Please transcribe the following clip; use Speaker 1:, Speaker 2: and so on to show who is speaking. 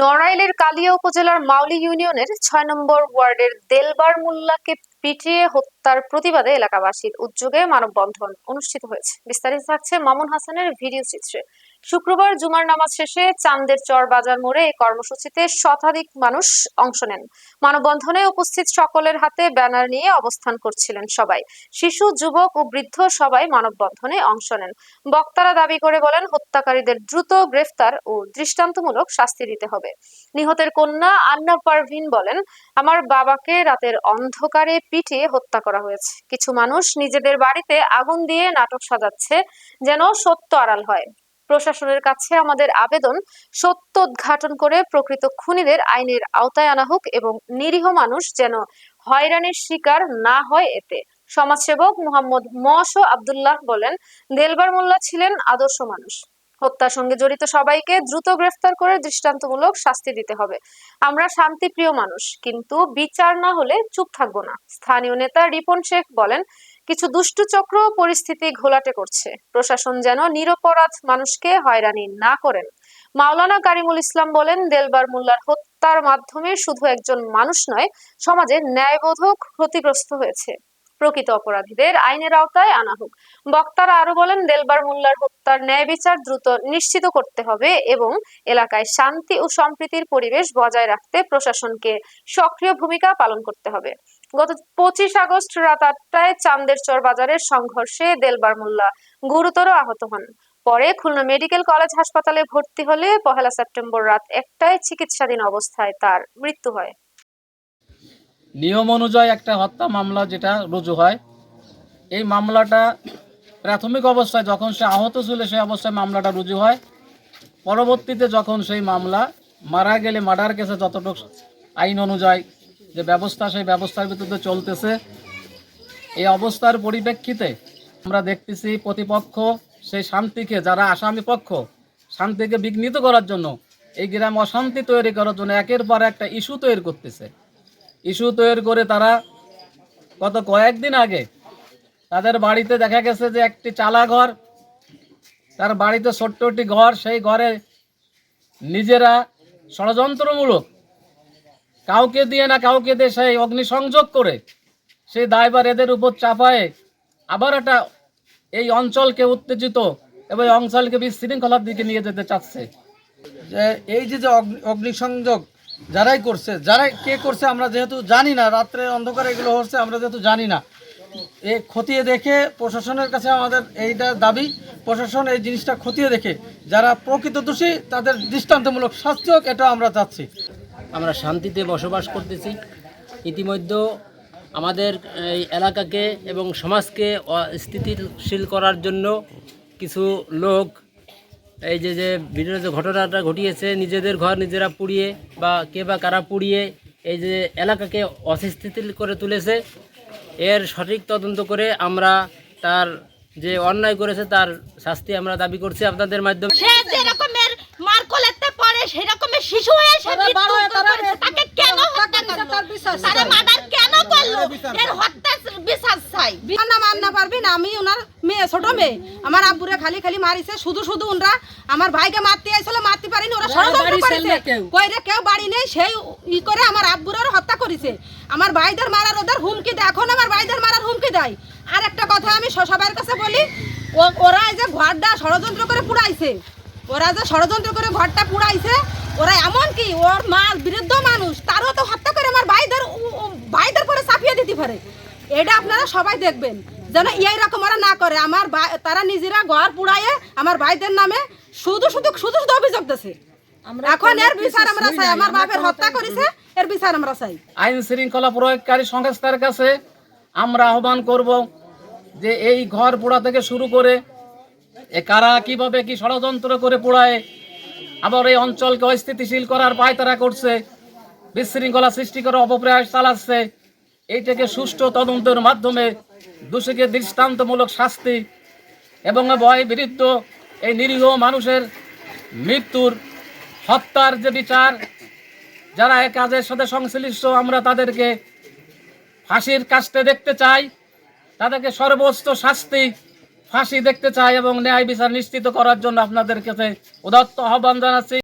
Speaker 1: নড়াইলের কালিয়া উপজেলার মাউলি ইউনিয়নের ছয় নম্বর ওয়ার্ডের দেলবার মোল্লাকে পিটিয়ে হত্যার প্রতিবাদে এলাকাবাসীর উদ্যোগে মানববন্ধন অনুষ্ঠিত হয়েছে। বিস্তারিত থাকছে মামুন হাসানের ভিডিও চিত্রে। শুক্রবার জুমার নামাজ শেষে চান্দের চর বাজার মোড়ে এই কর্মসূচিতে শতাধিক মানুষ অংশ নেন। মানববন্ধনে উপস্থিত সকলের হাতে ব্যানার নিয়ে অবস্থান করছিলেন সবাই। শিশু, যুবক ও বৃদ্ধ সবাই মানববন্ধনে অংশ নেন। বক্তারা দাবি করে বলেন, হত্যাকারীদের দ্রুত গ্রেফতার ও দৃষ্টান্তমূলক শাস্তি দিতে হবে। নিহতের কন্যা আন্না পারভিন বলেন, আমার বাবাকে রাতের অন্ধকারে পিটিয়ে হত্যা করা হয়েছে। কিছু মানুষ নিজেদের বাড়িতে আগুন দিয়ে নাটক সাজাচ্ছে, যেন সত্য আড়াল হয়। প্রশাসনের কাছে আমাদের আবেদন সত্য উদ্ঘাটন করে প্রকৃত খুনিদের আইনের আওতায় আনা হোক এবং নিরীহ মানুষ যেন হয়রানির শিকার না হয় এতে। সমাজসেবক মোহাম্মদ মশ আব্দুল্লাহ বলেন, দেলবার মোল্লা ছিলেন আদর্শ মানুষ। হত্যার সঙ্গে জড়িত সবাইকে দ্রুত গ্রেফতার করে দৃষ্টান্তমূলক শাস্তি দিতে হবে। আমরা শান্তিপ্রিয় মানুষ, কিন্তু বিচার না হলে চুপ থাকব না। স্থানীয় নেতা রিপন শেখ বলেন কিছু দুষ্টু চক্র পরিস্থিতি ঘোলাটে করছে। প্রশাসন যেন নিরপরাধ মানুষকে হয়রানি না করেন। মাওলানা কারিমুল ইসলাম বলেন, দেলবার মোল্লার হত্যার মাধ্যমে শুধু একজন মানুষ নয় সমাজে ন্যায়বোধক ক্ষতিগ্রস্ত হয়েছে। প্রকৃত অপরাধীদের আইনের আওতায় আনা হোক। বক্তারা আরও বলেন, দেলবার মোল্লার হত্যার ন্যায় বিচার দ্রুত নিশ্চিত করতে হবে এবং এলাকায় শান্তি ও সম্প্রীতির পরিবেশ বজায় রাখতে প্রশাসনকে সক্রিয় ভূমিকা পালন করতে হবে। গত পঁচিশ আগস্ট রাত আটটায় চান্দের চর বাজারের সংঘর্ষে দেলবার মোল্লা গুরুতর আহত হন। পরে খুলনা মেডিকেল কলেজ হাসপাতালে ভর্তি হলে পহেলা সেপ্টেম্বর রাত একটায় চিকিৎসাধীন অবস্থায় তার মৃত্যু হয়।
Speaker 2: নিয়ম অনুযায়ী একটা হত্যা মামলা যেটা রুজু হয়, এই মামলাটা প্রাথমিক অবস্থায় যখন সে আহত ছিল সেই অবস্থায় মামলাটা রুজু হয়। পরবর্তীতে যখন সেই মামলা মারা গেলে মার্ডার কেসে যতটুকু আইন অনুযায়ী যে ব্যবস্থা, সেই ব্যবস্থার ভিত্তিতে চলতেছে। এই অবস্থার পরিপ্রেক্ষিতে আমরা দেখতেছি প্রতিপক্ষ, সেই শান্তিকে, যারা আসামি পক্ষ, শান্তিকে বিঘ্নিত করার জন্য এই গ্রামে অশান্তি তৈরি করার জন্য একের পর একটা ইস্যু তৈরি করতেছে। ইস্যু তৈরি করে তারা গত কয়েকদিন আগে তাদের বাড়িতে দেখা গেছে যে একটি চালা ঘর, তার বাড়িতে ছোট্ট একটি ঘর, সেই ঘরে নিজেরা ষড়যন্ত্রমূলক কাউকে দিয়ে না, কাউকে দিয়ে সেই অগ্নিসংযোগ করে সেই দায়বার এদের উপর চাপায় আবার একটা এই অঞ্চলকে উত্তেজিত এবং অঞ্চলকে বিশৃঙ্খলার দিকে নিয়ে যেতে চাচ্ছে।
Speaker 3: যে এই যে যে অগ্নি- অগ্নিসংযোগ যারাই করছে, যারাই, কে করছে আমরা যেহেতু জানি না, রাত্রে অন্ধকারে এগুলো হচ্ছে আমরা যেহেতু জানি না। এ খতিয়ে দেখে প্রশাসনের কাছে আমাদের এইটা দাবি, প্রশাসন এই জিনিসটা খতিয়ে দেখে যারা প্রকৃত দোষী তাদের দৃষ্টান্তমূলক শাস্তি হোক, এটা আমরা চাচ্ছি।
Speaker 4: আমরা শান্তিতে বসবাস করতেছি। ইতিমধ্যে আমাদের এই এলাকাকে এবং সমাজকে স্থিতিশীল করার জন্য কিছু লোক এই যে যে বিভিন্ন যে ঘটনাটা ঘটিয়েছে নিজেদের ঘর নিজেরা পুড়িয়ে বা কে বা কারা পুড়িয়ে এই যে এলাকাকে অস্থিতিশীল করে তুলেছে এর সঠিক তদন্ত করে আমরা তার যে অন্যায় করেছে তার শাস্তি আমরা দাবি করছি আপনাদের মাধ্যমে।
Speaker 5: সে যেরকমের মার কোলেতে পড়ে সেরকমের শিশু হয়ে সে মৃত্যু করেছে। তাকে কেন হত্যা করল তারা মার্ডার কেন করল এর হত্যার বিচার চাই
Speaker 6: না মান্না পারবি না আমি ওনার মেয়ে ছোট মেয়ে। আমার আব্বুরে খালি খালি মারিছে শুধু শুধু ওনরা আমার ভাইকে মারতে আইছিল মারতে পারিনি ওরা ষড়যন্ত্র করেছে। কইরে কেউ। বাড়ি নেই সেই ই করে আমার আব্বুরের হত্যা করেছে। আমার ভাইদের মারার ওদের হুমকি দেয় এখন আমার ভাইদের মারার হুমকি দেয়। আর একটা কথা আমি সবার কাছে বলি ওরা এই যে ঘরটা ষড়যন্ত্র করে পুড়াইছে। ওরা যে ষড়যন্ত্র করে ঘরটা পুড়াইছে ওরা এমন কি ওর মা বিরুদ্ধ মানুষ তারও তো হত্যা করে আমার ভাইদের ভাইদের পরে চাপিয়ে দিতে পারে। এটা আপনারা সবাই দেখবেন। যেন এই রকম ওরা না করে। আমার ভাই- তারা নিজেরা ঘর পুড়াইয়ে আমার ভাইদের নামে শুধু শুধু শুধু শুধু অভিযোগ দিছে। এখন এর বিচার আমরা চাই আমার বাপের হত্যা করেছে এর বিচার আমরা চাই।
Speaker 2: আইন শৃঙ্খলা প্রয়োগকারী সংস্থার কাছে আমরা আহ্বান করব যে এই ঘর পোড়া থেকে শুরু করে এ কারা কীভাবে কি ষড়যন্ত্র করে পোড়ায় আবার এই অঞ্চলকে অস্থিতিশীল করার পায়তারা করছে বিশৃঙ্খলা সৃষ্টি করে অপপ্রয়াস চালাচ্ছে এইটাকে সুষ্ঠু তদন্তের মাধ্যমে দোষীকে দৃষ্টান্তমূলক শাস্তি এবং ভয় বিরুদ্ধ এই নিরীহ মানুষের মৃত্যুর হত্যার যে বিচার, যারা এ কাজের সাথে সংশ্লিষ্ট, আমরা তাদেরকে ফাঁসির কাস্টে দেখতে চাই। তাদেরকে সর্বোচ্চ শাস্তি ফাঁসি দেখতে চাই এবং ন্যায় বিচার নিশ্চিত করার জন্য আপনাদের কাছে উদাত্ত আহ্বান জানাচ্ছি।